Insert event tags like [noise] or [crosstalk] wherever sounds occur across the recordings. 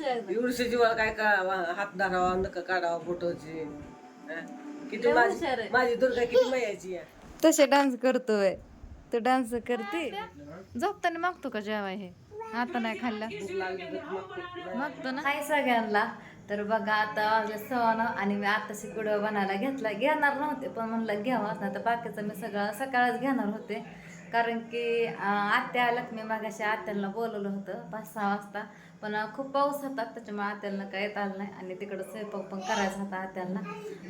एवढीशी जीवाला काय का हात धरावा नका काढावा फोटोची. हं? किती माझी. माझी दुर्गा किती मायाची आहे? तसे डान्स करतोय. तो डान्स करते. झोपताना मागतो का जेवाय हे? आता नाही खाल्ला? मागतो. ना? हाय सगळ्यांना. तर बघा आता वाजले सवानं आणि मी आताशी कुडं बनायला घेतला. घेणार नव्हते पण म्हणलं घ्यावं. तर बाकीचं मी सगळं सकाळच घेणार होते. कारण की आत्या लक्ष्मी मागाशी आत्याला बोलवलं होतं पाच सहा वाजता. पण खूप पाऊस होता त्याच्यामुळे आत्याला काय येत आलं नाही. आणि तिकडं स्वयंपाक पण करायचा होता आत्याला.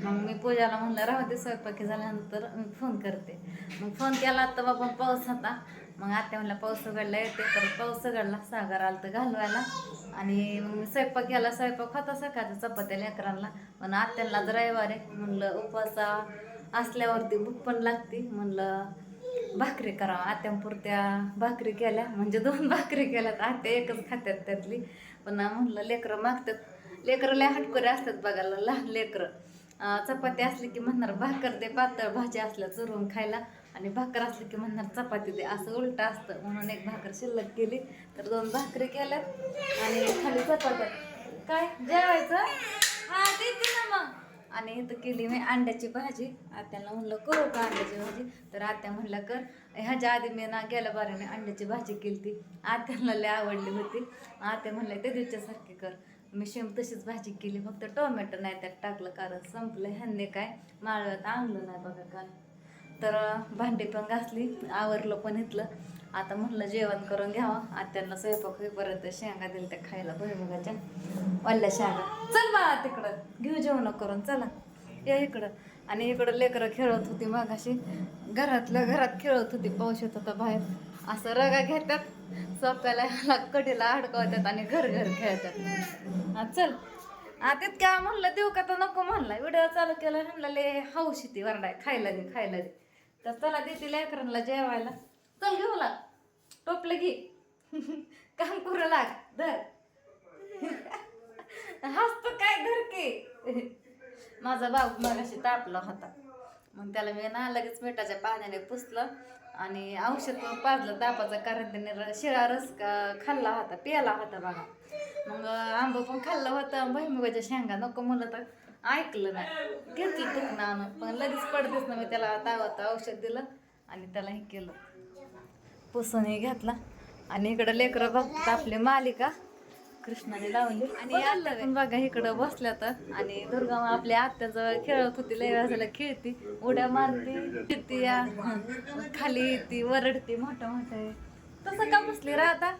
मग मी पूजाला म्हणलं राहू दे स्वयंपाकी झाल्यानंतर मी फोन करते. मग फोन केला तर बाबा पाऊस होता. मग आत्या म्हणलं पाऊस उघडला येते. तर पाऊस उघडला सागर आलं तर घालवायला. आणि मग मी स्वयंपाक केला स्वयंपाक होता सकाळचा चपात्या लेकरांना. पण आत्याला रविवार आहे. म्हणलं उपवासा असल्यावरती भूक पण लागते. म्हणलं भाकरी करावं. आत्यांपुरत्या भाकरी केल्या. म्हणजे दोन [laughs] भाकरी केल्यात. आत्या एकच खात्यात त्यातली. पण म्हणलं लेकरं मागतात. लेकरं लय हटकोरे असतात बघायला. लहान लेकरं. चपाती असली की म्हणणार भाकर दे पातळ भाजी असल्या चुरून खायला. आणि भाकर असली की म्हणणार चपाती दे. असं उलट असतं. म्हणून एक भाकर शिल्लक केली. तर दोन भाकरी केल्यात. आणि खाली चपात्या. काय? जेवायचं? हा देते ना मग. आणि इथं केली मी अंड्याची भाजी. आत्याला म्हणलं करू का अंड्याची भाजी? तर आत्या म्हणलं कर. ह्याच्या आधी मी ना गेल्या बाराने अंड्याची भाजी केली ती आत्याला लय आवडली होती. आत्या म्हणलं ते दिवच्यासारखी कर. मी शेम तशीच भाजी केली. फक्त टोमॅटो नाही त्यात टाकलं कारण संपलं ह्यांनी काय? माळव्यात आणलं नाही बघा काल. तर भांडी पण घासली आवरलं पण इथलं. आता म्हणलं जेवण करून घ्यावं. आत्यांना स्वयंपाक होईपर्यंत शेंगा दिल त्या खायला भुईमुगाच्या. वल्ल्या शेंगा. चल बा तिकडं. घेऊ जेवण करून. चला. या इकडं. आणि इकडं लेकरं खेळत होती मागाशी. घरातल्या घरात खेळत होती. पाऊस येत होता बाहेर. असं रगा घेतात. सोप्याला ह्याला कडीला अडकवतात आणि घर घर खेळतात. चल. आता काय म्हणलं देऊ का तर नको म्हणला. व्हिडिओ चालू केला. म्हणलं ले हौशी ती वरडाय. खायला दे खायला दे. तर चला देते लेकरांना जेवायला. चल घेऊ लाग टोपलं घे. [laughs] काम करू लाग. धर. [laughs] हसतो काय धर की? [laughs] माझा भाऊ मगाशी तापला होता. मग त्याला मी ना लगेच मिठाच्या पाण्याने पुसलं आणि औषध पाजलं तापाचं कारण त्याने शिळा रस खाल्ला होता प्याला होता बघा. मग आंब पण खाल्लं होतं. भैमुगाच्या शेंगा नको म्हणलं तर ऐकलं नाही. घेतलं दुखणं आणून. पण लगेच पडतेच ना मी त्याला तावत औषध दिलं आणि त्याला हे केलं. पुसूनही घेतला. आणि इकडं लेकरं बघतात आपली मालिका. कृष्णाने लावली आणि पण बघा इकडं बसल्या तर. आणि दुर्गा मा आपल्या आत्याजवळ खेळत होती लय वेळा झाला खेळती. उड्या मारती फिरती या खाली येते वरडती मोठं मोठं तसं का बसली रा आता?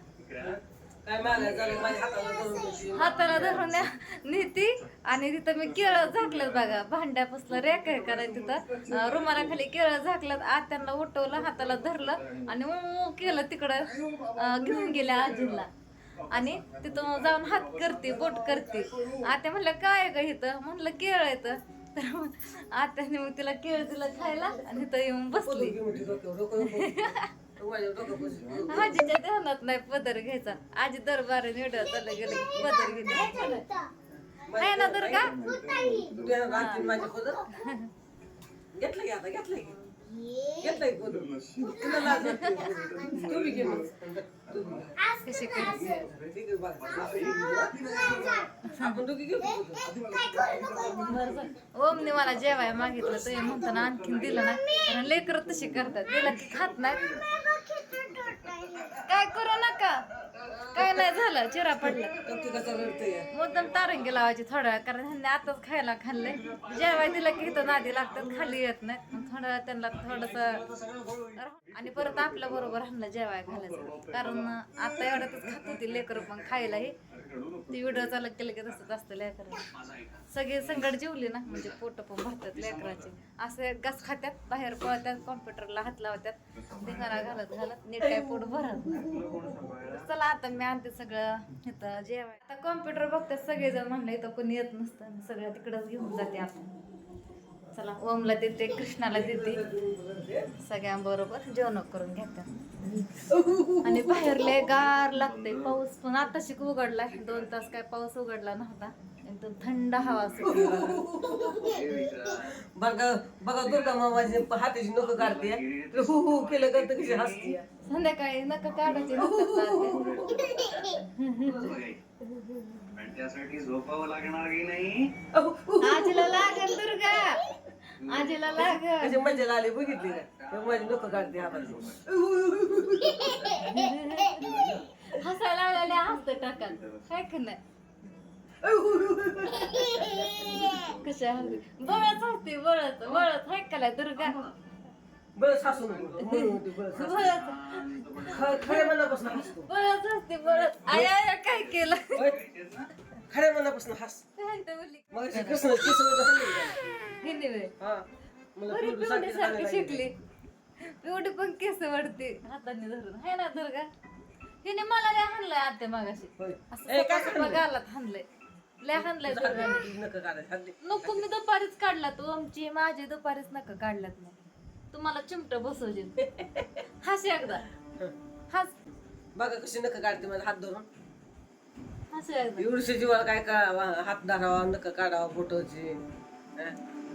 काय मागायचं झालं माझ्या हाताला धरून होती. हाताला धरून न्या- नेती आणि तिथं मी केळं झाकलं बघा. भांड्यापासलं रेक आहे करायचं तिथं. अं, रुमालाखाली केळं झाकलं आत्यांना उठवलं हाताला धरलं आणि ऊ केलं तिकडं. अं, घेऊन गेल्या आजीला. आणि तिथं जाऊन हात करते बोट करते. आत्या म्हणलं काय ग इथं? म्हणलं केळ येतं तर मग आत्याने मग तिला केळ दिलं खायला आणि तिथं येऊन बसली. डोकं आजीच्या ध्यानात नाही पदर घ्यायचा. आजी दरबार निवड चाललं गेलं पदर घेते आहे ना पदर घेतलं की आता? घेतलं की. कशी करते. आपण दोघी घेऊ? ओमने मला जेवाय मागितलं तर म्हणताना आणखीन दिलं ना. कारण लेकर तशी करतात. दिलं की खात नाही काय करू नका. काय नाही झालं. चिरा पडला. मुद्दाम तारंगी लावायची थोड्या वेळ कारण ह्यांनी आताच खायला खाल्लंय जेवाय दिलं की इथं नादी लागतात खाली येत नाही मग थोडं वेळ त्यांना थोडस आणि परत आपल्या बरोबर ह्यांना जेवाय घालायचं. कारण आता एवढ्यातच खात होती लेकर पण खायलाही. ती व्हिडिओ चालू केलं की तसंच असतं लेकर. सगळे संगड जेवले ना म्हणजे पोट पण भरतात लेकराचे. असे गस खात्यात बाहेर पळतात कॉम्प्युटरला हात लावतात. धिंगाणा घालत घालत नीट काय पोट भरत चला आता मी आणते सगळं इथं जेवाय. आता कॉम्प्युटर बघतात सगळेजण म्हणलं इथं कोणी येत नसतं सगळं तिकडंच घेऊन जाते आपण. चला ओमला देते कृष्णाला देते. सगळ्यांबरोबर जेवण करून घेतात आणि बाहेर लय गार लागते पाऊस पण आता शिक उघडला दोन तास काय पाऊस उघडला नव्हता. एकदम थंड हवा सुटली बघा. बघा दुर्गा मामाची हाताची नख काढते. हु हु केलं का तर कशी हसते. संध्याकाळी नका काढायचे त्यासाठी झोपावं लागणार की नाही? आजीला लागल दुर्गा. आजीला लागल कशी आली बघितली का? माझी डोकं काढते हसायला लागले हसत टाकाल काय का नाही? कशा बळच हसते बळच बळच. हाय का दुर्गा? बरं सासू नको. म्हणून म्हणते बरं सासू. बळच. ख- खऱ्या मनापासून हसतो. बळच हसते बळच. आय आय काय केलं? खऱ्या मनापासून हस. मग का? हा. शिकली. पिवडी पण केस वाढते हाताने धरून. है ना दुर्गा. हिने मला लय हाणलंय आत्या मागाशी. होय. असं गालात हाणलंय? लय हाणलंय नका मी दुपारीच काढला तू. आमची माझी दुपारीच नका काढल्यात नाही तुम्हाला चिमट बसवजे [laughs] हस एकदा. हस. बघा कशी नका काढते माझा हात धरून. एवढीशी जीवाला काय का हात धरावा नका काढावा फोटोची?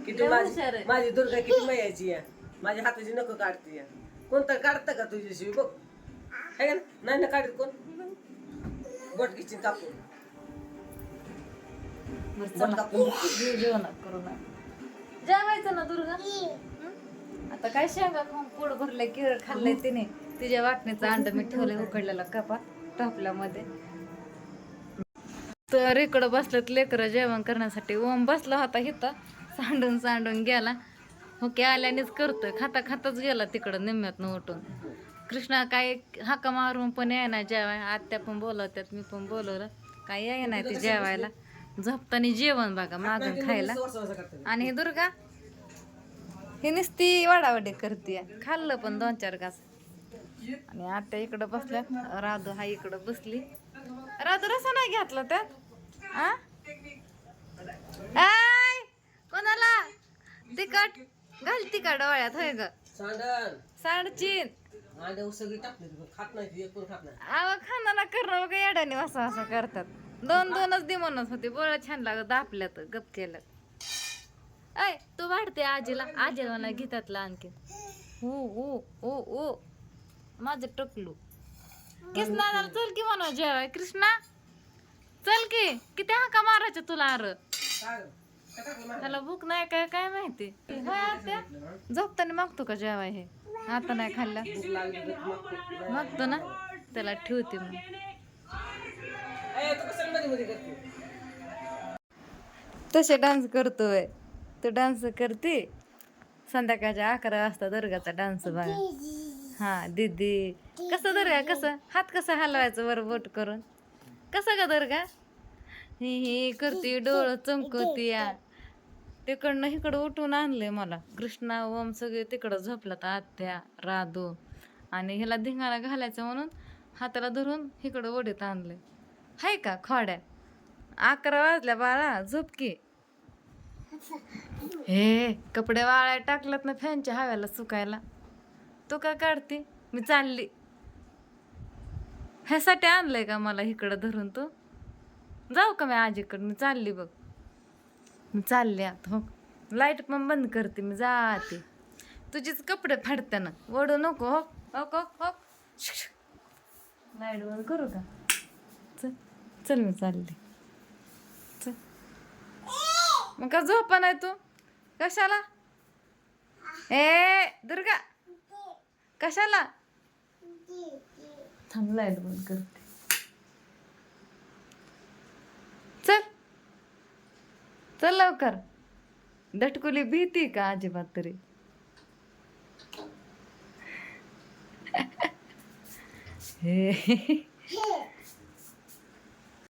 किती माझी. माझी दुर्गा किती मयाची आहे? माझ्या हाताची नको काढते आहे. कोणतं काढतं का तुझ्याशी बघ. है का ना? नाही ना काढत कोण? बोट किचन कापून. करू ना. जेवायचं ना दुर्गा? हं? आता काय शेंगा खाऊन पोट भरलंय केळ खाल्लंय तिने. तिच्या वाटणीचं अंड मी [laughs] ठेवलंय उकडलेला कपात टोपल्यामध्ये. तर इकडं बसलं लेकरं जेवण करण्यासाठी. ओम बसला होता इथं. सांडून सांडून गेला. ओके आल्यानेच करतोय. खाता खाताच गेला तिकडं निम्म्यातनं उठून. कृष्णा काय हाका मारून पण येणार जेवाय. आत्या पण बोलवत्यात मी पण बोलवलं. काय याय नाही ते जेवायला. झोपताना जेवण बघा मागून खायला. आणि हे दुर्गा ही नुसती वाडावाडी करते खाल्लं पण दोन चार घास. आणि आत्या इकडं बसल्या. राधू हा इकडं बसली. राधू रसा नाही घातला त्यात? आय कोणाला? तिकट घालती का डोळ्यात होय ग. साडचीन सगळी टाकली खात नाही आवा खानाला करणं बघा येड्याने असं असं करतात. दोन दोनच दे म्हणत होते बोळा छान लागत दापल्यात गप केलं. ऐ तू वाढते आजीला? आजीला मला घेतातला आणखी ओ ओ ओ ओ माझं टकलू. कृष्णा चल की म्हणा जेवाय. कृष्णा? चल की किती हाका मारायच्या तुला अर? त्याला भूक नाही काय काय माहिती? होय आत्या? झोपताना मागतो का जेवाय हे? आता नाही खाल्ला? मागतो ना? त्याला ठेवते मग. तसे डान्स करतोय. तू डान्स करते. संध्याकाळच्या अकरा वाजता दुर्गाचा डान्स बघा. हा दीदी. कसं दुर्गा कसं? हात कसं हलवायचं वर बोट करून? कसा का दर्गा ही ही करते डोळं चमकवती या. तिकडनं इकडं उठून आणले मला. कृष्णा ओम सगळे तिकडं झोपलात आत्या राधू. आणि ह्याला धिंगाणा घालायचं म्हणून हाताला धरून इकडं ओढीत आणले हाय का खोड्या? अकरा वाजल्या बाळा झोप की. हे कपडे वाळाय टाकलात ना फॅनच्या हव्याला सुकायला. तू का काढते? मी चालली. ह्यासाठी आणलंय का मला इकडं धरून तू? जाऊ का मी आजीकडं? मी चालली बघ. मी चालले आता हो. लाइट पण बंद करते मी जाते. तुझेच कपडे फाडते ना. ओढू नको हो. हो हो हो. लाइट बंद करू का? चल चल मी चालली. चल. मग का झोपा नाही तू? कशाला? ए दुर्गा. कशाला? थांब लाइट बंद करते चल. चल लवकर. दटकुली भीती का अजिबात तरी? [laughs] हे.